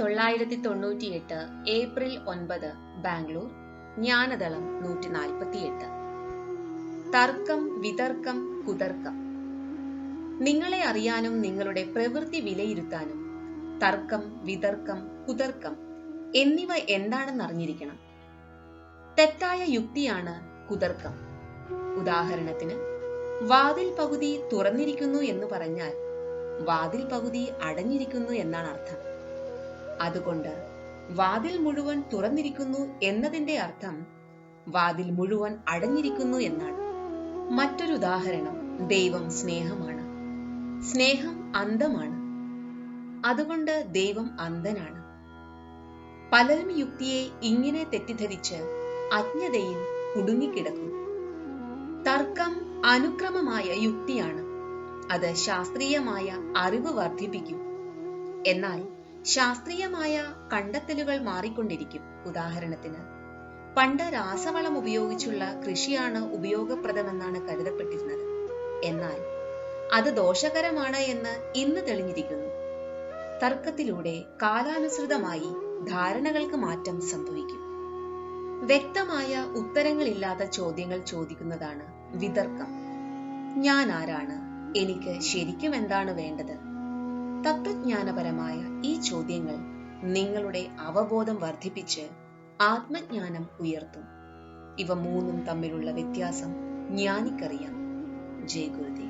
തൊള്ളായിരത്തി തൊണ്ണൂറ്റിയെട്ട് ഏപ്രിൽ ഒൻപത് ബാംഗ്ലൂർ ജ്ഞാനദളം നൂറ്റി നാൽപ്പത്തിയെട്ട് തർക്കം വിതർക്കം കുതർക്കം. നിങ്ങളെ അറിയാനും നിങ്ങളുടെ പ്രവൃത്തി വിലയിരുത്താനും തർക്കം വിതർക്കം കുതർക്കം എന്നിവ എന്താണെന്ന് അറിഞ്ഞിരിക്കണം തെറ്റായ യുക്തിയാണ് കുതർക്കം. ഉദാഹരണത്തിന് വാതിൽ പകുതി തുറന്നിരിക്കുന്നു എന്ന് പറഞ്ഞാൽ വാതിൽ പകുതി അടഞ്ഞിരിക്കുന്നു എന്നാണ് അർത്ഥം. അതുകൊണ്ട് വാതിൽ മുഴുവൻ തുറന്നിരിക്കുന്നു എന്നതിന്റെ അർത്ഥം വാതിൽ മുഴുവൻ അടഞ്ഞിരിക്കുന്നു എന്നാണ്. മറ്റൊരു ഉദാഹരണം ദൈവം സ്നേഹമാണ്. സ്നേഹം അന്ധമാണ്. അതുകൊണ്ട് ദൈവം അന്ധനാണ്. പലരും യുക്തിയെ ഇങ്ങനെ തെറ്റിദ്ധരിച്ച് അജ്ഞതയിൽ കുടുങ്ങിക്കിടക്കും തർക്കം അനുക്രമമായ യുക്തിയാണ്. അത് ശാസ്ത്രീയമായ അറിവ് വർദ്ധിപ്പിക്കും. എന്നാൽ ശാസ്ത്രീയമായ കണ്ടെത്തലുകൾ മാറിക്കൊണ്ടിരിക്കും. ഉദാഹരണത്തിന് പണ്ട് രാസവളം ഉപയോഗിച്ചുള്ള കൃഷിയാണ് ഉപയോഗപ്രദമെന്നാണ് കരുതപ്പെട്ടിരുന്നത്. എന്നാൽ അത് ദോഷകരമാണ് എന്ന് ഇന്ന് തെളിഞ്ഞിരിക്കുന്നു. തർക്കത്തിലൂടെ കാലാനുസൃതമായി ധാരണകൾക്ക് മാറ്റം സംഭവിക്കും. വ്യക്തമായ ഉത്തരങ്ങളില്ലാത്ത ചോദ്യങ്ങൾ ചോദിക്കുന്നതാണ് വിതർക്കം. ഞാൻ ആരാണ്? എനിക്ക് ശരിക്കും എന്താണ് വേണ്ടത്? തത്വജ്ഞാനപരമായ ഈ ചോദ്യങ്ങൾ നിങ്ങളുടെ അവബോധം വർദ്ധിപ്പിച്ച് ആത്മജ്ഞാനം ഉയർത്തും. ഇവ മൂന്നും തമ്മിലുള്ള വ്യത്യാസം ജ്ഞാനിക്കറിയാം. ജയ ഗുരുദേവ്